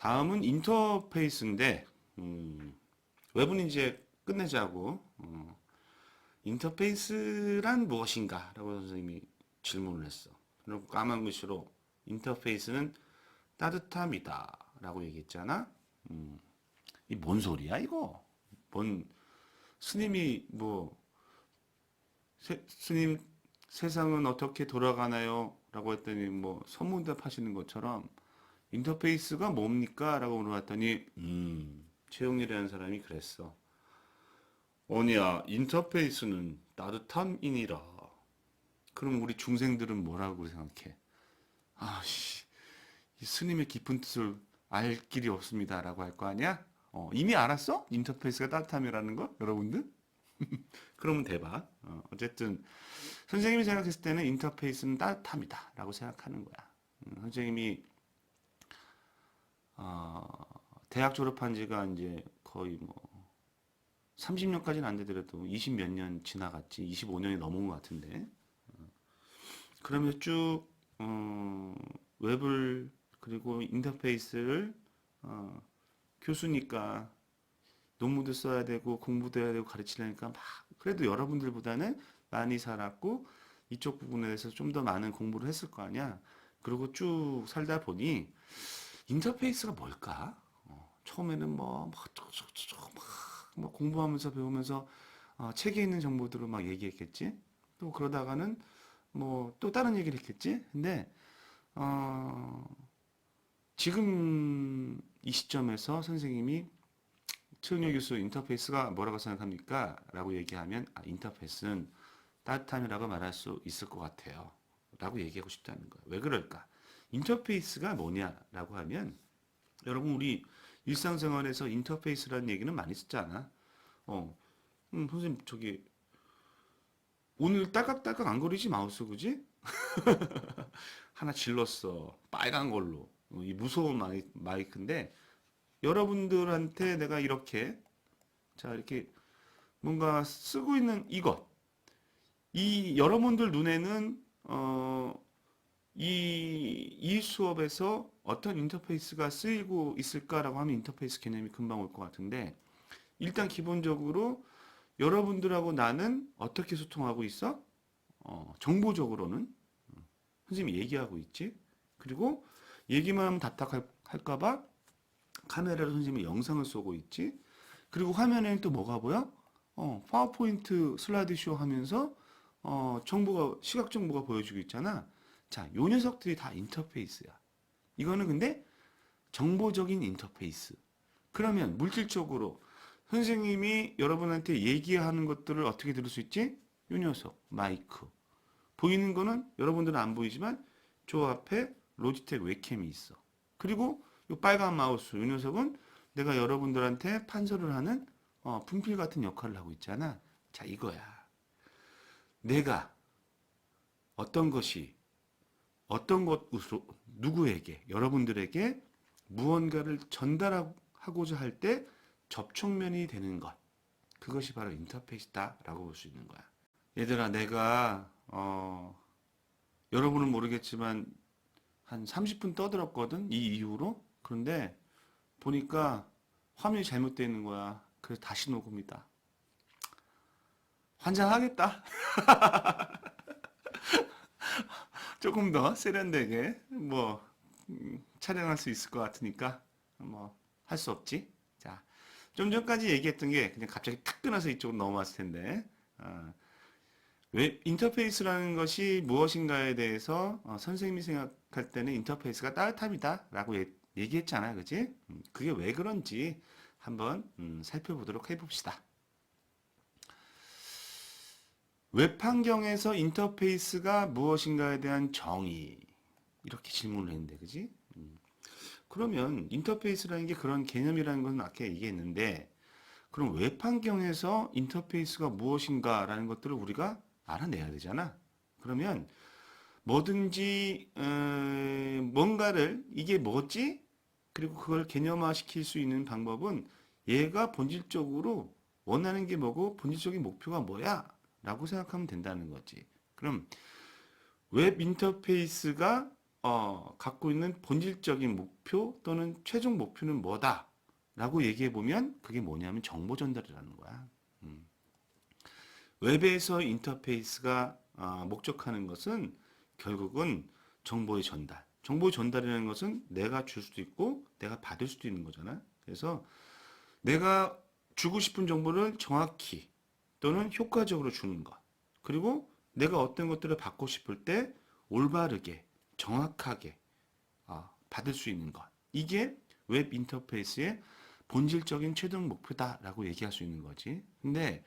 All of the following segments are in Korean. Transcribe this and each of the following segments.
다음은 인터페이스인데 음, 웹은 이제 끝내자고 어, 인터페이스란 무엇인가 라고 선생님이 질문을 했어. 그리고 까만 글씨로 인터페이스는 따뜻함이다 라고 얘기했잖아. 음, 이뭔 소리야 이거? 뭔 스님이 뭐 세- 스님 세상은 어떻게 돌아가나요? 라고 했더니 뭐 선문답 하시는 것처럼 인터페이스가 뭡니까? 라고 물어봤더니 음 최영일이라는 사람이 그랬어. 어니야 인터페이스는 따뜻함이니라. 그럼 우리 중생들은 뭐라고 생각해? 아씨 이 스님의 깊은 뜻을 알 길이 없습니다 라고 할 거 아니야? 어, 이미 알았어? 인터페이스가 따뜻함이라는 거? 여러분들? 그러면 대박. 어, 어쨌든 선생님이 생각했을 때는 인터페이스는 따뜻함이다 라고 생각하는 거야. 음, 선생님이 어, 대학 졸업한 지가 이제 거의 뭐 30년까지는 안 되더라도 20 몇 년 지나갔지 25년이 넘은 것 같은데 어, 그러면 쭉 어, 웹을 그리고 인터페이스를 어, 교수니까 논문도 써야 되고 공부도 해야 되고 가르치려니까 막 그래도 여러분들보다는 많이 살았고 이쪽 부분에 대해서 좀 더 많은 공부를 했을 거 아니야. 그리고 쭉 살다 보니 인터페이스가 뭘까? 어, 처음에는 뭐, 막, 막, 막 공부하면서 배우면서 어, 책에 있는 정보들을 막 얘기했겠지. 또 그러다가는 뭐 또 다른 얘기를 했겠지. 근데 어, 지금 이 시점에서 선생님이 최은혁 교수 인터페이스가 뭐라고 생각합니까? 라고 얘기하면 아, 인터페이스는 따뜻함이라고 말할 수 있을 것 같아요. 라고 얘기하고 싶다는 거예요. 왜 그럴까? 인터페이스가 뭐냐라고 하면 여러분 우리 일상생활에서 인터페이스라는 얘기는 많이 듣잖아. 어, 음, 선생님 저기 오늘 딸깍딸깍 안 거리지 마우스 그지? 하나 질렀어. 빨간 걸로. 어, 이 무서운 마이, 마이크인데 여러분들한테 내가 이렇게 자 이렇게 뭔가 쓰고 있는 이것 이 여러분들 눈에는 어, 이, 이 수업에서 어떤 인터페이스가 쓰이고 있을까라고 하면 인터페이스 개념이 금방 올 것 같은데 일단 기본적으로 여러분들하고 나는 어떻게 소통하고 있어? 어, 정보적으로는 어, 선생님이 얘기하고 있지. 그리고 얘기만 하면 답답할까봐 카메라로 선생님이 영상을 쏘고 있지. 그리고 화면에는 또 뭐가 보여? 어, 파워포인트 슬라이드 쇼 하면서 어, 정보가 시각 정보가 보여주고 있잖아. 자, 요 녀석들이 다 인터페이스야. 이거는 근데 정보적인 인터페이스. 그러면 물질적으로 선생님이 여러분한테 얘기하는 것들을 어떻게 들을 수 있지? 요 녀석, 마이크. 보이는 거는 여러분들은 안 보이지만 저 앞에 로지텍 웹캠이 있어. 그리고 요 빨간 마우스, 요 녀석은 내가 여러분들한테 판서를 하는 어, 분필 같은 역할을 하고 있잖아. 자, 이거야. 내가 어떤 것이 어떤 것으로 누구에게 여러분들에게 무언가를 전달하고자 할 때 접촉면이 되는 것 그것이 바로 인터페이스다라고 볼 수 있는 거야. 얘들아 내가 어 여러분은 모르겠지만 한 30분 떠들었거든 이 이후로 그런데 보니까 화면이 잘못되어 있는 거야. 그래서 다시 녹음이다. 환장하겠다. 조금 더 세련되게 뭐 음, 촬영할 수 있을 것 같으니까 뭐 할 수 없지. 자, 좀 전까지 얘기했던 게 그냥 갑자기 탁 끊어서 이쪽으로 넘어왔을 텐데 어, 웹 인터페이스라는 것이 무엇인가에 대해서 어, 선생님이 생각할 때는 인터페이스가 따뜻함이다라고 예- 얘기했잖아요, 그지? 음, 그게 왜 그런지 한번 음, 살펴보도록 해봅시다. 웹 환경에서 인터페이스가 무엇인가에 대한 정의 이렇게 질문을 했는데 그지? 음. 그러면 인터페이스라는 게 그런 개념이라는 건 아까 얘기했는데 그럼 웹 환경에서 인터페이스가 무엇인가라는 것들을 우리가 알아내야 되잖아. 그러면 뭐든지 어, 뭔가를 이게 뭐지? 그리고 그걸 개념화 시킬 수 있는 방법은 얘가 본질적으로 원하는 게 뭐고 본질적인 목표가 뭐야? 라고 생각하면 된다는 거지. 그럼 웹 인터페이스가 어, 갖고 있는 본질적인 목표 또는 최종 목표는 뭐다? 라고 얘기해 보면 그게 뭐냐면 정보 전달이라는 거야. 음. 웹에서 인터페이스가 아, 목적하는 것은 결국은 정보의 전달. 정보의 전달이라는 것은 내가 줄 수도 있고 내가 받을 수도 있는 거잖아. 그래서 내가 주고 싶은 정보를 정확히 또는 효과적으로 주는 것. 그리고 내가 어떤 것들을 받고 싶을 때 올바르게 정확하게 아, 받을 수 있는 것. 이게 웹 인터페이스의 본질적인 최종 목표다라고 얘기할 수 있는 거지. 근데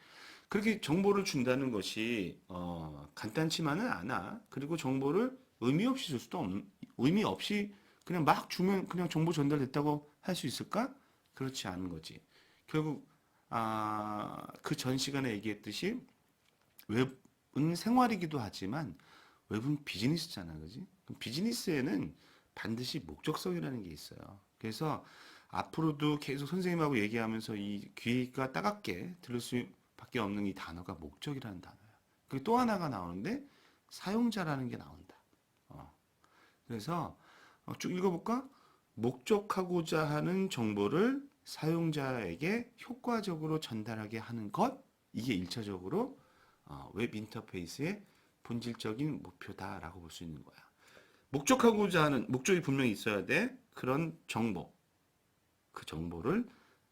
그렇게 정보를 준다는 것이 어, 간단치만은 않아. 그리고 정보를 의미 없이 줄 수도 없, 의미 없이 그냥 막 주면 그냥 정보 전달됐다고 할 수 있을까? 그렇지 않은 거지. 결국 아, 그 전 시간에 얘기했듯이 웹은 생활이기도 하지만 웹은 비즈니스잖아, 그지? 비즈니스에는 반드시 목적성이라는 게 있어요. 그래서 앞으로도 계속 선생님하고 얘기하면서 이 귀가 따갑게 들을 수밖에 없는 이 단어가 목적이라는 단어야. 그리고 또 하나가 나오는데 사용자라는 게 나온다. 어. 그래서 어, 쭉 읽어볼까? 목적하고자 하는 정보를 사용자에게 효과적으로 전달하게 하는 것 이게 일차적으로 어, 웹 인터페이스의 본질적인 목표다라고 볼 수 있는 거야. 목적하고자 하는 목적이 분명히 있어야 돼. 그런 정보. 그 정보를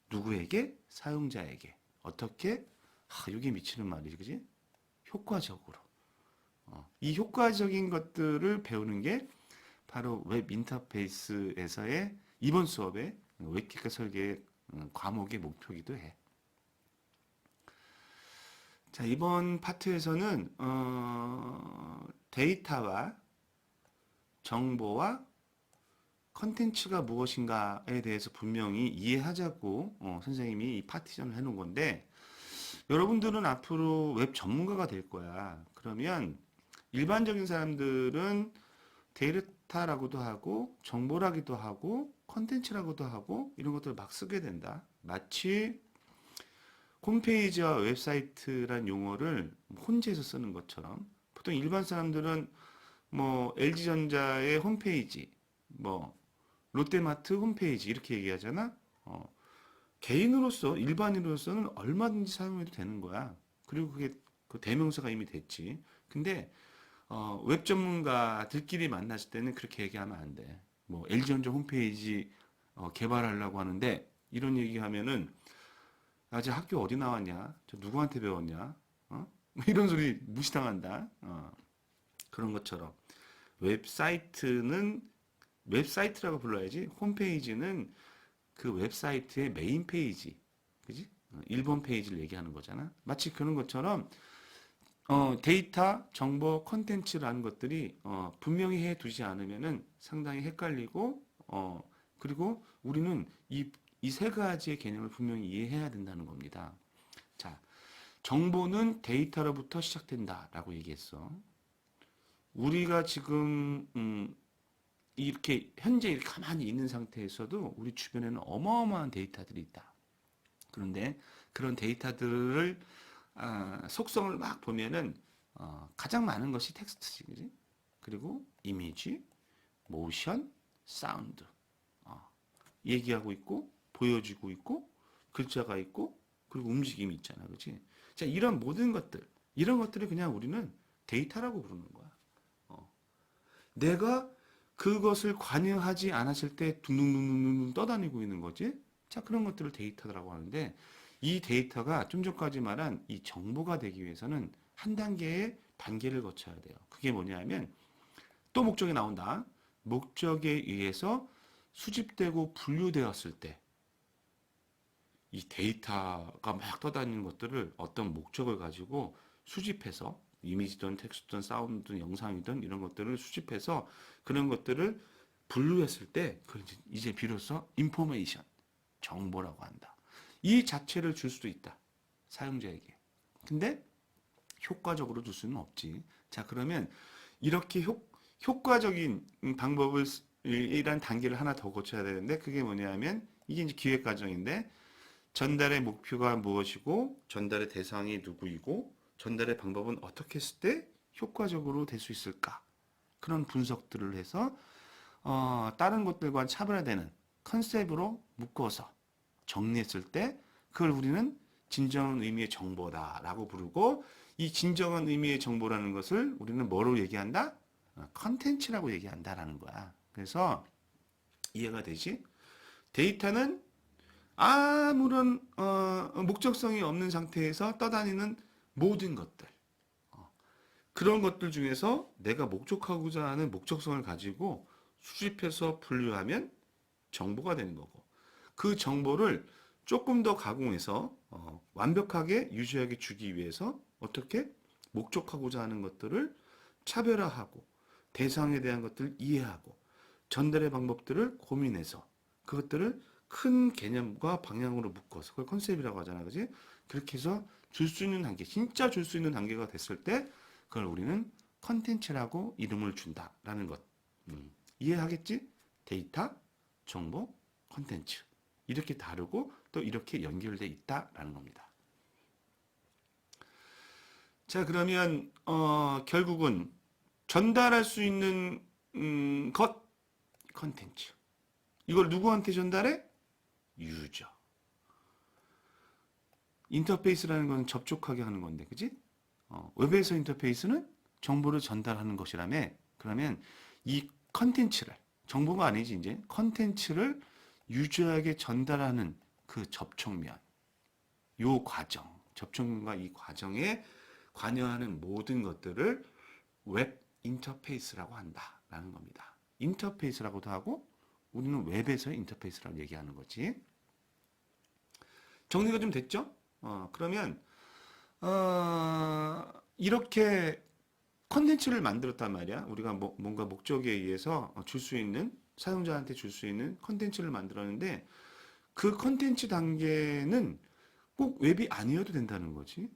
누구에게? 사용자에게. 어떻게? 하, 이게 미치는 말이지, 그지? 효과적으로. 어, 이 효과적인 것들을 배우는 게 바로 웹 인터페이스에서의 이번 수업의 웹기가 설계 음, 과목의 목표이기도 해. 자, 이번 파트에서는 어, 데이터와 정보와 컨텐츠가 무엇인가에 대해서 분명히 이해하자고 어, 선생님이 이 파티션을 해놓은 건데 여러분들은 앞으로 웹 전문가가 될 거야. 그러면 일반적인 사람들은 데이터라고도 하고 정보라기도 하고 컨텐츠라고도 하고 이런 것들을 막 쓰게 된다. 마치 홈페이지와 웹사이트란 용어를 혼재해서 쓰는 것처럼 보통 일반 사람들은 뭐 LG전자의 홈페이지, 뭐 롯데마트 홈페이지 이렇게 얘기하잖아. 어, 개인으로서 일반인으로서는 얼마든지 사용해도 되는 거야. 그리고 그게 그 대명사가 이미 됐지. 근데 어, 웹 전문가들끼리 만났을 때는 그렇게 얘기하면 안 돼. 뭐 LG전자 홈페이지 어, 개발하려고 하는데 이런 얘기하면은 아직 학교 어디 나왔냐? 저 누구한테 배웠냐? 어? 이런 소리 무시당한다. 어. 그런 것처럼 웹사이트는 웹사이트라고 불러야지 홈페이지는 그 웹사이트의 메인 페이지 그지? 어, 1번 페이지를 얘기하는 거잖아 마치 그런 것처럼 어, 데이터, 정보, 컨텐츠라는 것들이 어, 분명히 해 두지 않으면은 상당히 헷갈리고 어, 그리고 우리는 이 이 세 가지의 개념을 분명히 이해해야 된다는 겁니다. 자, 정보는 데이터로부터 시작된다라고 얘기했어. 우리가 지금 음, 이렇게 현재 이렇게 가만히 있는 상태에서도 우리 주변에는 어마어마한 데이터들이 있다. 그런데 그런 데이터들을 아, 속성을 막 보면은 어, 가장 많은 것이 텍스트지, 그지? 그리고 이미지, 모션, 사운드 어, 얘기하고 있고 보여지고 있고 글자가 있고 그리고 움직임이 있잖아, 그지? 자, 이런 모든 것들 이런 것들을 그냥 우리는 데이터라고 부르는 거야. 어. 내가 그것을 관여하지 않았을 때 둥둥둥둥둥 떠다니고 있는 거지. 자, 그런 것들을 데이터라고 하는데 이 데이터가 좀 전까지 말한 이 정보가 되기 위해서는 한 단계의 단계를 거쳐야 돼요. 그게 뭐냐면 또 목적이 나온다. 목적에 의해서 수집되고 분류되었을 때 이 데이터가 막 떠다니는 것들을 어떤 목적을 가지고 수집해서 이미지든 텍스트든 사운드든 영상이든 이런 것들을 수집해서 그런 것들을 분류했을 때 이제 비로소 인포메이션 정보라고 한다. 이 자체를 줄 수도 있다. 사용자에게. 근데 효과적으로 줄 수는 없지. 자, 그러면 이렇게 효, 효과적인 방법을 쓰- 이란 단계를 하나 더 거쳐야 되는데 그게 뭐냐면 이게 이제 기획 과정인데 전달의 목표가 무엇이고 전달의 대상이 누구이고 전달의 방법은 어떻게 했을 때 효과적으로 될 수 있을까? 그런 분석들을 해서 어, 다른 것들과 차별화되는 컨셉으로 묶어서 정리했을 때 그걸 우리는 진정한 의미의 정보다라고 부르고 이 진정한 의미의 정보라는 것을 우리는 뭐로 얘기한다? 어, 컨텐츠라고 얘기한다라는 거야. 그래서 이해가 되지? 데이터는 아무런 어, 목적성이 없는 상태에서 떠다니는 모든 것들. 어, 그런 것들 중에서 내가 목적하고자 하는 목적성을 가지고 수집해서 분류하면 정보가 되는 거고 그 정보를 조금 더 가공해서 어, 완벽하게 유지하게 주기 위해서 어떻게 목적하고자 하는 것들을 차별화하고 대상에 대한 것들을 이해하고 전달의 방법들을 고민해서 그것들을 큰 개념과 방향으로 묶어서 그걸 컨셉이라고 하잖아, 그지? 그렇게 해서 줄 수 있는 단계, 진짜 줄 수 있는 단계가 됐을 때 그걸 우리는 컨텐츠라고 이름을 준다라는 것. 음, 이해하겠지? 데이터, 정보, 컨텐츠. 이렇게 다르고 또 이렇게 연결돼 있다라는 겁니다. 자, 그러면 어, 결국은 전달할 수 있는 음, 것 컨텐츠. 이걸 누구한테 전달해? 유저. 인터페이스라는 건 접촉하게 하는 건데, 그지? 어, 웹에서 인터페이스는 정보를 전달하는 것이라며, 그러면 이 컨텐츠를, 정보가 아니지, 이제, 컨텐츠를 유저에게 전달하는 그 접촉면, 요 과정, 접촉면과 이 과정에 관여하는 모든 것들을 웹 인터페이스라고 한다라는 겁니다. 인터페이스라고도 하고 우리는 웹에서의 인터페이스라고 얘기하는 거지. 정리가 좀 됐죠? 어, 그러면 어, 이렇게 컨텐츠를 만들었단 말이야. 우리가 뭐, 뭔가 목적에 의해서 줄 수 있는 사용자한테 줄 수 있는 컨텐츠를 만들었는데 그 컨텐츠 단계는 꼭 웹이 아니어도 된다는 거지.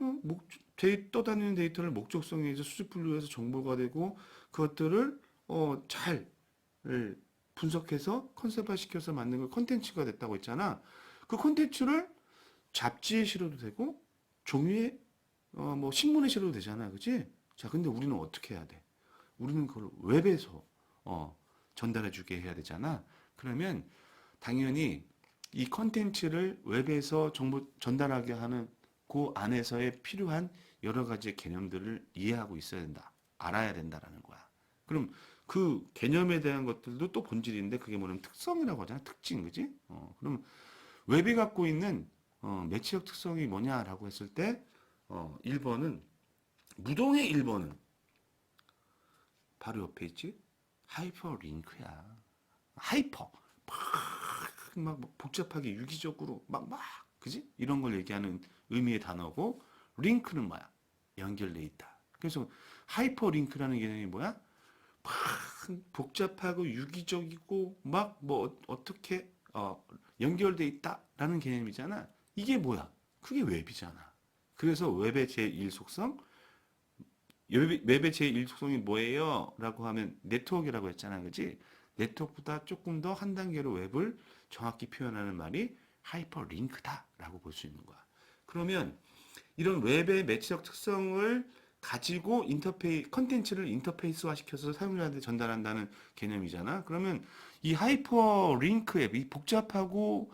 어, 목, 데이, 떠다니는 데이터를 목적성에 의해서 수집 분류해서 정보가 되고 그것들을 어, 잘을 분석해서 컨셉화 시켜서 만든 걸 컨텐츠가 됐다고 했잖아. 그 컨텐츠를 잡지에 실어도 되고 종이에 어, 뭐 신문에 실어도 되잖아. 그지? 자, 근데 우리는 어떻게 해야 돼? 우리는 그걸 웹에서 어, 전달해 주게 해야 되잖아. 그러면 당연히 이 컨텐츠를 웹에서 정보 전달하게 하는 그 안에서의 필요한 여러 가지 개념들을 이해하고 있어야 된다. 알아야 된다라는 거야. 그럼 그 개념에 대한 것들도 또 본질인데 그게 뭐냐면 특성이라고 하잖아. 특징, 그지? 어, 그럼 웹이 갖고 있는 어, 매치적 특성이 뭐냐라고 했을 때 어, 1번은 무동의 1번은 바로 옆에 있지? 하이퍼 링크야. 하이퍼. 막, 막 복잡하게 유기적으로 막, 막, 그지? 이런 걸 얘기하는 의미의 단어고, 링크는 뭐야? 연결돼 있다. 그래서 하이퍼 링크라는 개념이 뭐야? 막 복잡하고 유기적이고 막 뭐 어떻게 어, 연결돼 있다라는 개념이잖아. 이게 뭐야? 그게 웹이잖아. 그래서 웹의 제1 속성 웹의, 웹의 제1 속성이 뭐예요? 라고 하면 네트워크라고 했잖아. 그지? 네트워크보다 조금 더 한 단계로 웹을 정확히 표현하는 말이 하이퍼 링크다 라고 볼 수 있는 거야. 그러면 이런 웹의 매치적 특성을 가지고 인터페이 컨텐츠를 인터페이스화 시켜서 사용자한테 전달한다는 개념이잖아. 그러면 이 하이퍼 링크 앱, 이 복잡하고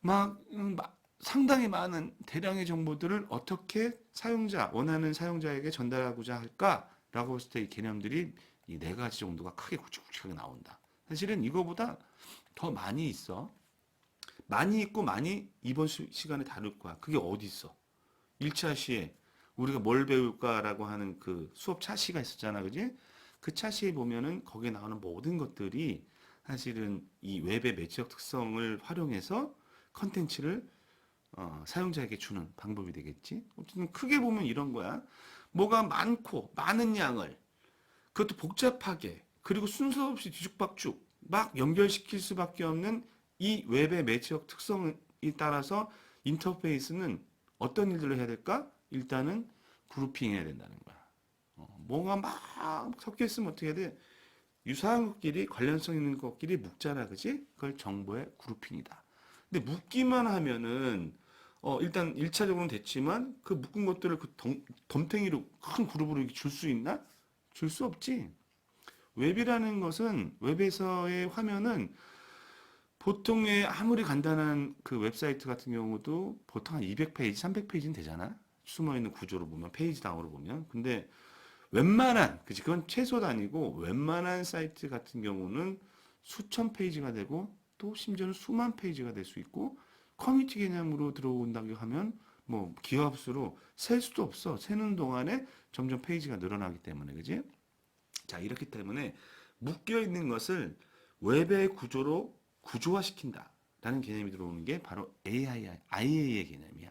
막, 음, 막 상당히 많은 대량의 정보들을 어떻게 사용자, 원하는 사용자에게 전달하고자 할까라고 했을 때 이 개념들이 이 네 가지 정도가 크게 굵직굵직하게 나온다. 사실은 이거보다 더 많이 있어. 많이 있고 많이 이번 시- 시간에 다룰 거야. 그게 어디 있어? 1차 시에 우리가 뭘 배울까라고 하는 그 수업 차시가 있었잖아. 그지? 그 차시에 보면은 거기에 나오는 모든 것들이 사실은 이 웹의 매치적 특성을 활용해서 컨텐츠를 어, 사용자에게 주는 방법이 되겠지. 어쨌든 크게 보면 이런 거야. 뭐가 많고 많은 양을 그것도 복잡하게 그리고 순서 없이 뒤죽박죽 막 연결시킬 수밖에 없는 이 웹의 매치적 특성에 따라서 인터페이스는 어떤 일들을 해야 될까? 일단은 그룹핑 해야 된다는 거야. 어, 뭔가 막 섞여 있으면 어떻게 해야 돼? 유사한 것끼리 관련성 있는 것끼리 묶잖아, 그지? 그걸 정보의 그룹핑이다. 근데 묶기만 하면은 어, 일단 1차적으로는 됐지만 그 묶은 것들을 그 덤, 덤탱이로 큰 그룹으로 줄 수 있나? 줄 수 없지. 웹이라는 것은 웹에서의 화면은 보통의 아무리 간단한 그 웹사이트 같은 경우도 보통 한 200페이지, 300페이지는 되잖아. 숨어 있는 구조로 보면 페이지 당으로 보면. 근데 웬만한 그지 그건 최소 단위고 웬만한 사이트 같은 경우는 수천 페이지가 되고 또 심지어는 수만 페이지가 될 수 있고 커뮤니티 개념으로 들어온다고 하면 뭐 기업 수로 셀 수도 없어. 세는 동안에 점점 페이지가 늘어나기 때문에 그지? 자, 이렇기 때문에 묶여 있는 것을 웹의 구조로 구조화시킨다. 라는 개념이 들어오는 게 바로 AI, IA의 개념이야.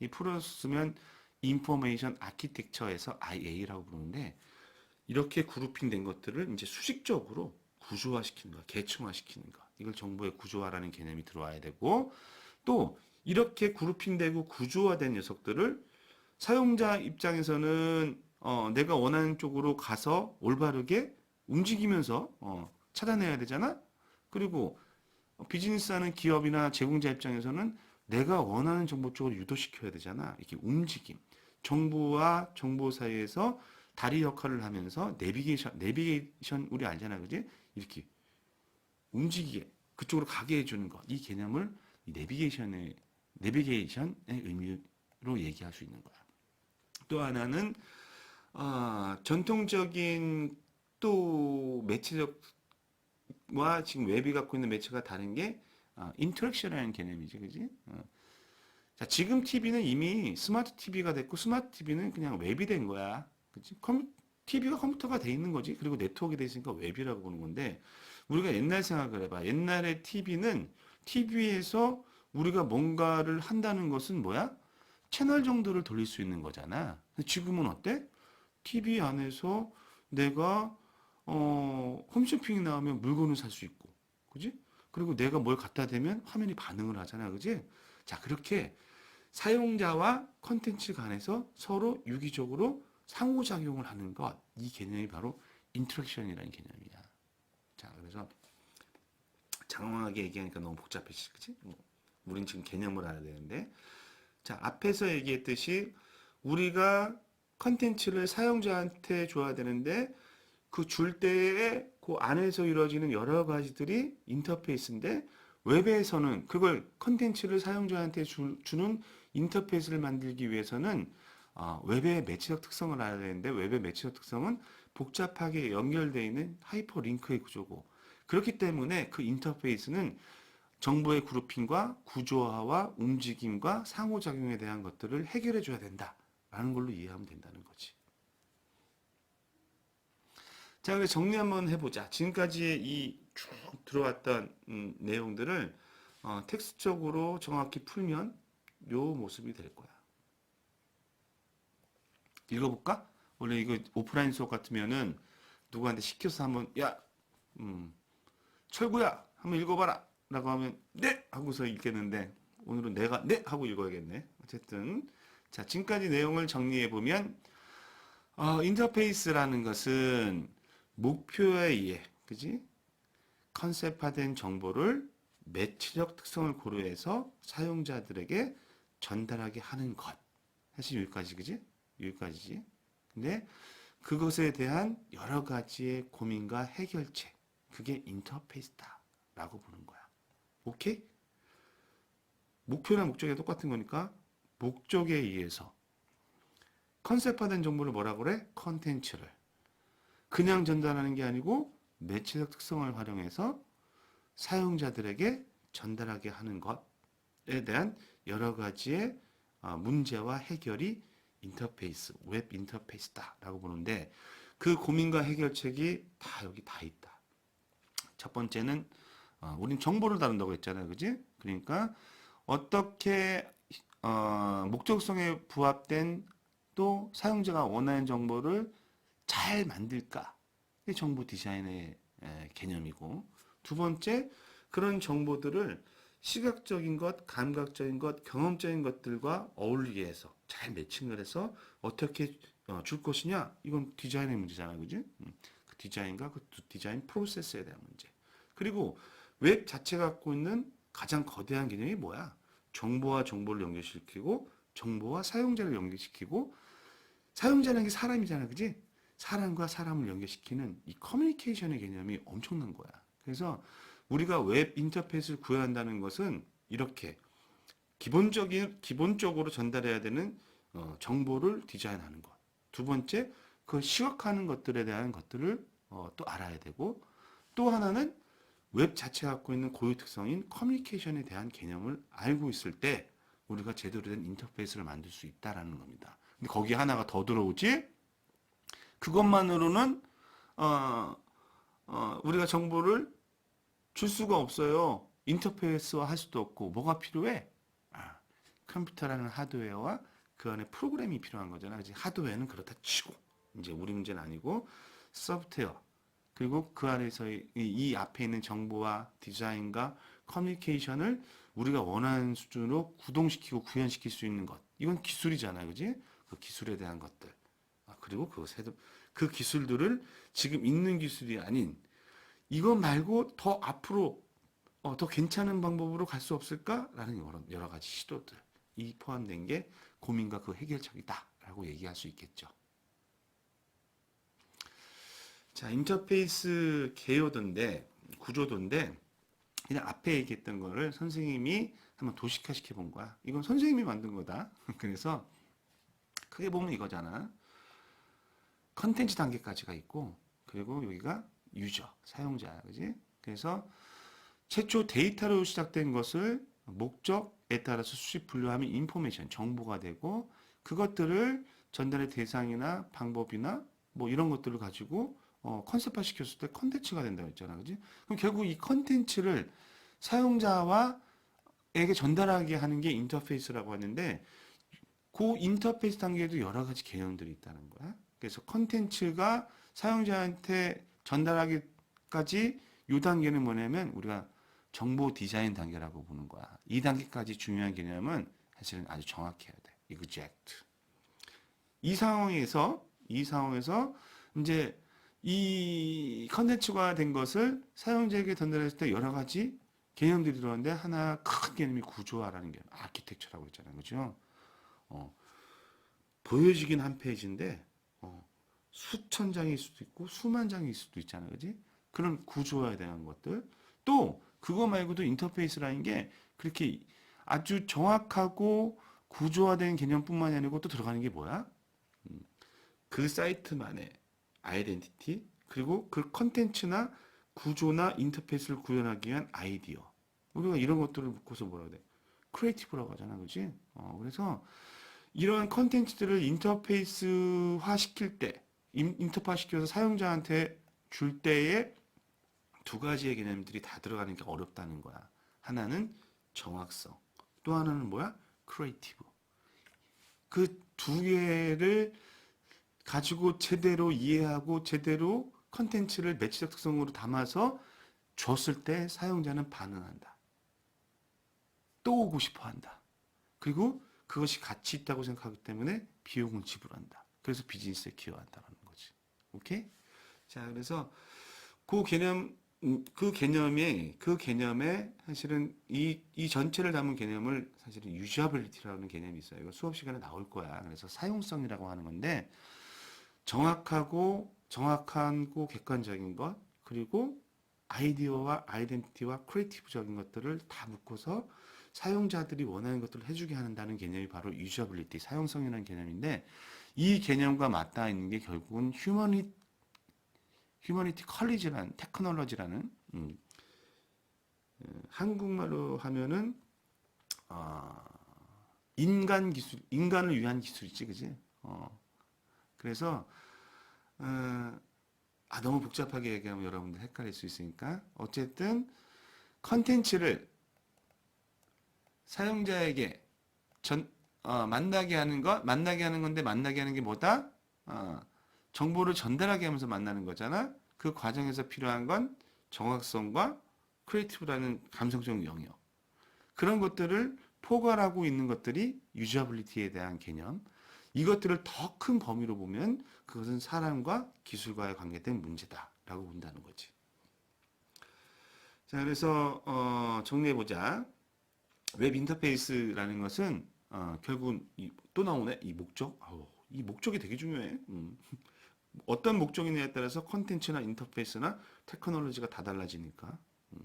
이 풀어 쓰면 인포메이션 아키텍처에서 IA라고 부르는데 이렇게 그룹핑 된 것들을 이제 수식적으로 구조화시키는 거, 계층화시키는 거. 이걸 정보의 구조화라는 개념이 들어와야 되고 또 이렇게 그룹핑되고 구조화된 녀석들을 사용자 입장에서는 어, 내가 원하는 쪽으로 가서 올바르게 움직이면서 어, 찾아내야 되잖아. 그리고 비즈니스하는 기업이나 제공자 입장에서는 내가 원하는 정보 쪽으로 유도시켜야 되잖아. 이렇게 움직임. 정보와 정보 사이에서 다리 역할을 하면서 내비게이션, 내비게이션 우리 알잖아, 그지? 이렇게 움직이게 그쪽으로 가게 해주는 것. 이 개념을 이 내비게이션의 내비게이션의 의미로 얘기할 수 있는 거야. 또 하나는 아, 전통적인 또 매체적과 지금 웹이 갖고 있는 매체가 다른 게 아, 인터랙션이라는 개념이지, 그지? 어. 자, 지금 TV는 이미 스마트 TV가 됐고 스마트 TV는 그냥 웹이 된 거야, 그지? 컴, TV가 컴퓨터가 돼 있는 거지. 그리고 네트워크가 돼 있으니까 웹이라고 보는 건데 우리가 옛날 생각을 해봐. 옛날에 TV는 TV에서 우리가 뭔가를 한다는 것은 뭐야? 채널 정도를 돌릴 수 있는 거잖아. 지금은 어때? TV 안에서 내가 어, 홈쇼핑이 나오면 물건을 살 수 있고, 그지? 그리고 내가 뭘 갖다 대면 화면이 반응을 하잖아, 그지? 자, 그렇게 사용자와 컨텐츠 간에서 서로 유기적으로 상호작용을 하는 것, 이 개념이 바로 인터랙션이라는 개념이야. 자, 그래서 장황하게 얘기하니까 너무 복잡해지지, 그치? 뭐, 우린 지금 개념을 알아야 되는데, 자, 앞에서 얘기했듯이 우리가 컨텐츠를 사용자한테 줘야 되는데, 그 줄 때에 그 안에서 이루어지는 여러 가지들이 인터페이스인데, 웹에서는 그걸 컨텐츠를 사용자한테 주, 주는 인터페이스를 만들기 위해서는 어, 웹의 매체적 특성을 알아야 되는데 웹의 매체적 특성은 복잡하게 연결되어 있는 하이퍼링크의 구조고 그렇기 때문에 그 인터페이스는 정보의 그룹핑과 구조화와 움직임과 상호작용에 대한 것들을 해결해 줘야 된다라는 걸로 이해하면 된다는 거지. 자, 그래서 정리 한번 해보자. 지금까지 이쭉 들어왔던 음, 내용들을 어, 텍스트적으로 정확히 풀면 요 모습이 될 거야. 읽어볼까? 원래 이거 오프라인 수업 같으면은 누구한테 시켜서 한번 야, 음, 철구야, 한번 읽어봐라. 라고 하면 네 하고서 읽겠는데 오늘은 내가 네 하고 읽어야겠네. 어쨌든 자 지금까지 내용을 정리해 보면 어, 인터페이스라는 것은 목표에 의해 그지 컨셉화된 정보를 매체적 특성을 고려해서 사용자들에게 전달하게 하는 것. 사실 여기까지 그지? 여기까지지. 근데 그것에 대한 여러 가지의 고민과 해결책. 그게 인터페이스다라고 보는 거야. 오케이? 목표나 목적이 똑같은 거니까 목적에 의해서 컨셉화된 정보를 뭐라 그래? 컨텐츠를 그냥 전달하는 게 아니고 매체적 특성을 활용해서 사용자들에게 전달하게 하는 것에 대한 여러 가지의 어, 문제와 해결이 인터페이스, 웹 인터페이스다라고 보는데 그 고민과 해결책이 다 여기 다 있다. 첫 번째는 어, 우린 정보를 다룬다고 했잖아요, 그지? 그러니까 어떻게 어, 목적성에 부합된 또 사용자가 원하는 정보를 잘 만들까? 이게 정보 디자인의 에, 개념이고 두 번째 그런 정보들을 시각적인 것, 감각적인 것, 경험적인 것들과 어울리게 해서 잘 매칭을 해서 어떻게 어, 줄 것이냐 이건 디자인의 문제잖아, 그지? 디자인과 그 디자인 프로세스에 대한 문제. 그리고 웹 자체가 갖고 있는 가장 거대한 개념이 뭐야? 정보와 정보를 연결시키고 정보와 사용자를 연결시키고 사용자라는 게 사람이잖아, 그지? 사람과 사람을 연결시키는 이 커뮤니케이션의 개념이 엄청난 거야. 그래서 우리가 웹 인터페이스를 구현한다는 것은 이렇게 기본적인 기본적으로 전달해야 되는 어, 정보를 디자인하는 것. 두 번째, 그 시각하는 것들에 대한 것들을 어, 또 알아야 되고 또 하나는 웹 자체가 갖고 있는 고유 특성인 커뮤니케이션에 대한 개념을 알고 있을 때 우리가 제대로 된 인터페이스를 만들 수 있다라는 겁니다. 근데 거기에 하나가 더 들어오지? 그것만으로는 어, 어, 우리가 정보를 줄 수가 없어요. 인터페이스화 할 수도 없고 뭐가 필요해? 아, 컴퓨터라는 하드웨어와 그 안에 프로그램이 필요한 거잖아. 그지? 하드웨어는 그렇다 치고 이제 우리 문제는 아니고 소프트웨어 그리고 그 안에서의 이, 이 앞에 있는 정보와 디자인과 커뮤니케이션을 우리가 원하는 수준으로 구동시키고 구현시킬 수 있는 것. 이건 기술이잖아요. 그지? 그 기술에 대한 것들. 아, 그리고 그것에도 그 기술들을 지금 있는 기술이 아닌 이거 말고 더 앞으로 어, 더 괜찮은 방법으로 갈 수 없을까라는 여러, 여러 가지 시도들 이 포함된 게 고민과 그 해결책이다라고 얘기할 수 있겠죠. 자, 인터페이스 개요도인데 구조도인데 그냥 앞에 얘기했던 거를 선생님이 한번 도식화 시켜 본 거야. 이건 선생님이 만든 거다. 그래서 크게 보면 이거잖아. 컨텐츠 단계까지가 있고 그리고 여기가 유저, 사용자야. 그지? 그래서 최초 데이터로 시작된 것을 목적에 따라서 수십 분류하면 인포메이션, 정보가 되고 그것들을 전달의 대상이나 방법이나 뭐 이런 것들을 가지고 어, 컨셉화 시켰을 때 컨텐츠가 된다고 했잖아. 그지? 그럼 결국 이 컨텐츠를 사용자와 에게 전달하게 하는 게 인터페이스라고 하는데 그 인터페이스 단계에도 여러 가지 개념들이 있다는 거야. 그래서 컨텐츠가 사용자한테 전달하기까지 요 단계는 뭐냐면 우리가 정보 디자인 단계라고 보는 거야. 이 단계까지 중요한 개념은 사실은 아주 정확해야 돼. exact. 이 상황에서 이 상황에서 이제 이 컨텐츠가 된 것을 사용자에게 전달했을 때 여러 가지 개념들이 들어오는데 하나 큰 개념이 구조화라는 개념, 아키텍처라고 했잖아요. 그죠? 어, 보여지긴 한 페이지인데 어, 수천 장일 수도 있고 수만 장일 수도 있잖아요. 그지? 그런 구조화에 대한 것들. 또 그거 말고도 인터페이스라는 게 그렇게 아주 정확하고 구조화된 개념뿐만이 아니고 또 들어가는 게 뭐야? 음, 그 사이트만의 아이덴티티 그리고 그 컨텐츠나 구조나 인터페이스를 구현하기 위한 아이디어. 우리가 이런 것들을 묶어서 뭐라고 돼? 크리에이티브라고 하잖아. 그지? 어, 그래서 이러한 컨텐츠들을 인터페이스화 시킬 때, 인- 인터파 시켜서 사용자한테 줄 때에 두 가지의 개념들이 다 들어가는 게 어렵다는 거야. 하나는 정확성, 또 하나는 뭐야? 크리에이티브. 그 두 개를 가지고 제대로 이해하고 제대로 컨텐츠를 매체적 특성으로 담아서 줬을 때 사용자는 반응한다. 또 오고 싶어 한다. 그리고 그것이 가치 있다고 생각하기 때문에 비용을 지불한다. 그래서 비즈니스에 기여한다는 거지. 오케이? 자, 그래서 그 개념, 음, 그 개념에, 그 개념에 사실은 이, 이 전체를 담은 개념을 사실은 유저빌리티라는 개념이 있어요. 이거 수업 시간에 나올 거야. 그래서 사용성이라고 하는 건데, 정확하고, 정확하고 객관적인 것, 그리고 아이디어와 아이덴티티와 크리에이티브적인 것들을 다 묶어서 사용자들이 원하는 것들을 해주게 한다는 개념이 바로 유저빌리티, 사용성이라는 개념인데, 이 개념과 맞닿아 있는 게 결국은 휴머니 휴머니티 컬리지라는 테크놀로지라는 음, 어, 한국말로 하면은 어, 인간 기술, 인간을 위한 기술이지, 그지? 어, 그래서 어, 아 너무 복잡하게 얘기하면 여러분들 헷갈릴 수 있으니까 어쨌든 컨텐츠를 사용자에게 전 어, 만나게 하는 것, 만나게 하는 건데 만나게 하는 게 뭐다? 어, 정보를 전달하게 하면서 만나는 거잖아. 그 과정에서 필요한 건 정확성과 크리에이티브라는 감성적 영역. 그런 것들을 포괄하고 있는 것들이 유저빌리티에 대한 개념. 이것들을 더 큰 범위로 보면 그것은 사람과 기술과의 관계된 문제다라고 본다는 거지. 자, 그래서 어, 정리해 보자. 웹 인터페이스라는 것은 어, 결국은 이, 또 나오네 이 목적. 아우, 이 목적이 되게 중요해. 음. 어떤 목적이냐에 따라서 컨텐츠나 인터페이스나 테크놀로지가 다 달라지니까. 음.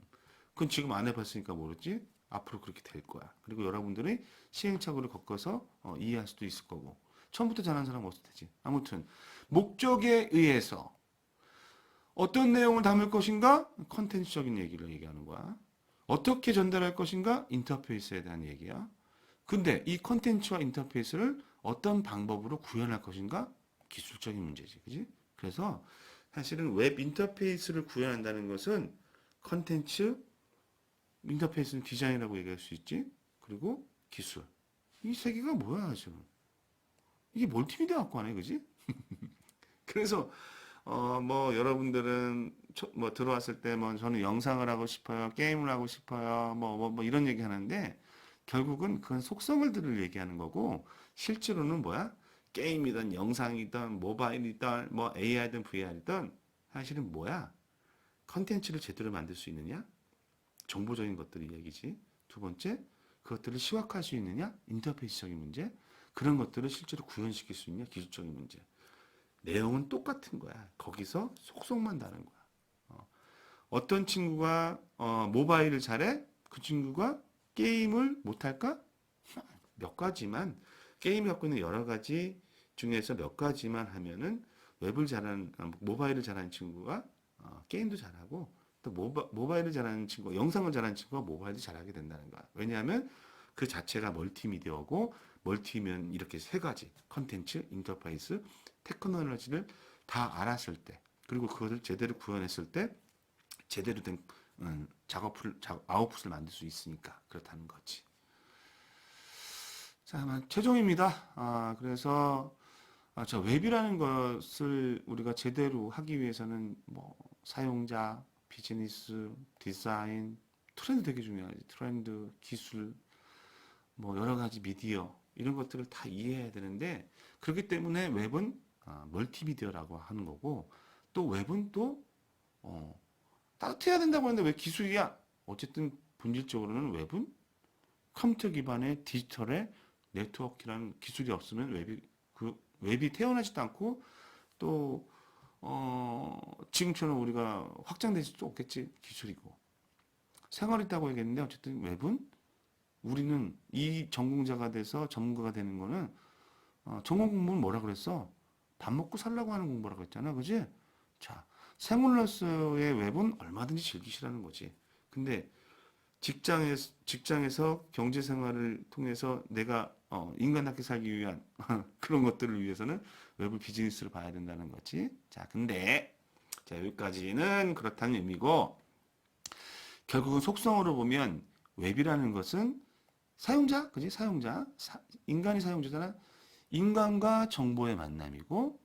그건 지금 안 해봤으니까 모르지. 앞으로 그렇게 될 거야. 그리고 여러분들이 시행착오를 겪어서 어, 이해할 수도 있을 거고. 처음부터 잘하는 사람 없을 테지. 아무튼 목적에 의해서 어떤 내용을 담을 것인가? 컨텐츠적인 얘기를 얘기하는 거야. 어떻게 전달할 것인가? 인터페이스에 대한 얘기야. 근데 이 컨텐츠와 인터페이스를 어떤 방법으로 구현할 것인가? 기술적인 문제지. 그지? 그래서 사실은 웹 인터페이스를 구현한다는 것은 컨텐츠, 인터페이스는 디자인이라고 얘기할 수 있지. 그리고 기술. 이 세 개가 뭐야, 지금. 이게 멀티미디어 갖고 하네, 그지? 그래서 어, 뭐, 여러분들은, 초- 뭐, 들어왔을 때, 뭐, 저는 영상을 하고 싶어요, 게임을 하고 싶어요, 뭐, 뭐, 뭐, 이런 얘기 하는데, 결국은 그건 속성을 들을 얘기하는 거고, 실제로는 뭐야? 게임이든, 영상이든, 모바일이든, 뭐, AI든, VR이든, 사실은 뭐야? 컨텐츠를 제대로 만들 수 있느냐? 정보적인 것들이 얘기지. 두 번째, 그것들을 시각화할 수 있느냐? 인터페이스적인 문제. 그런 것들을 실제로 구현시킬 수 있냐? 기술적인 문제. 내용은 똑같은 거야. 거기서 속성만 다른 거야. 어. 떤 친구가 어, 모바일을 잘해? 그 친구가 게임을 못할까? 몇 가지만 게임이 갖고 있는 여러 가지 중에서 몇 가지만 하면은 웹을 잘하는 아, 모바일을 잘하는 친구가 어, 게임도 잘하고 또 모바, 모바일을 잘하는 친구, 영상을 잘하는 친구가 모바일도 잘하게 된다는 거야. 왜냐하면 그 자체가 멀티미디어고 멀티면 이렇게 세 가지 컨텐츠, 인터페이스, 테크놀로지를 다 알았을 때 그리고 그것을 제대로 구현했을 때 제대로 된 음, 작업을 작, 아웃풋을 만들 수 있으니까 그렇다는 거지. 자, 최종입니다. 아, 그래서 아, 저 웹이라는 것을 우리가 제대로 하기 위해서는 뭐 사용자, 비즈니스, 디자인, 트렌드 되게 중요하지. 트렌드, 기술, 뭐 여러 가지 미디어 이런 것들을 다 이해해야 되는데 그렇기 때문에 웹은 아, 멀티미디어라고 하는 거고 또 웹은 또 어, 따뜻해야 된다고 하는데 왜 기술이야? 어쨌든 본질적으로는 웹은 컴퓨터 기반의 디지털의 네트워크라는 기술이 없으면 웹이 그 웹이 태어나지도 않고 또 어, 지금처럼 우리가 확장될 수도 없겠지 기술이고 생활이 있다고 얘기했는데 어쨌든 웹은 우리는 이 전공자가 돼서 전문가가 되는 거는 어, 전공 공부는 뭐라 그랬어? 밥 먹고 살라고 하는 공부라고 했잖아, 그지? 자, 생물로서의 웹은 얼마든지 즐기시라는 거지. 근데 직장에, 직장에서 경제 생활을 통해서 내가 어, 인간답게 살기 위한 그런 것들을 위해서는 웹을 비즈니스로 봐야 된다는 거지. 자, 근데 자, 여기까지는 그렇다는 의미고 결국은 속성으로 보면 웹이라는 것은 사용자, 그지? 사용자. 사- 인간이 사용자잖아. 인간과 정보의 만남이고,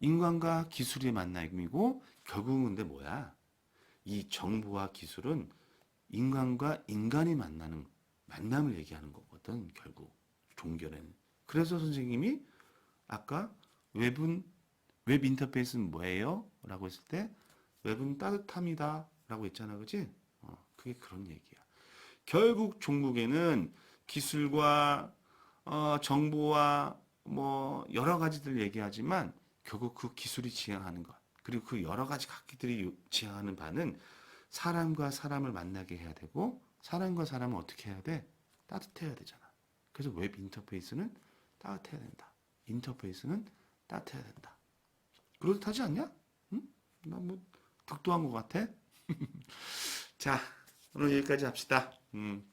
인간과 기술의 만남이고, 결국은 근데 뭐야? 이 정보와 기술은 인간과 인간이 만나는, 만남을 얘기하는 거거든, 결국. 종결에는. 그래서 선생님이 아까 웹은, 웹 인터페이스는 뭐예요? 라고 했을 때, 웹은 따뜻함이다. 라고 했잖아, 그지? 어, 그게 그런 얘기야. 결국 종국에는 기술과 어, 정보와 뭐 여러 가지들 얘기하지만 결국 그 기술이 지향하는 것 그리고 그 여러 가지 각기들이 요- 지향하는 바는 사람과 사람을 만나게 해야 되고 사람과 사람은 어떻게 해야 돼? 따뜻해야 되잖아. 그래서 웹 인터페이스는 따뜻해야 된다. 인터페이스는 따뜻해야 된다. 그렇다지 않냐? 응? 나뭐 득도한 것 같아? 자, 오늘 여기까지 합시다. 음.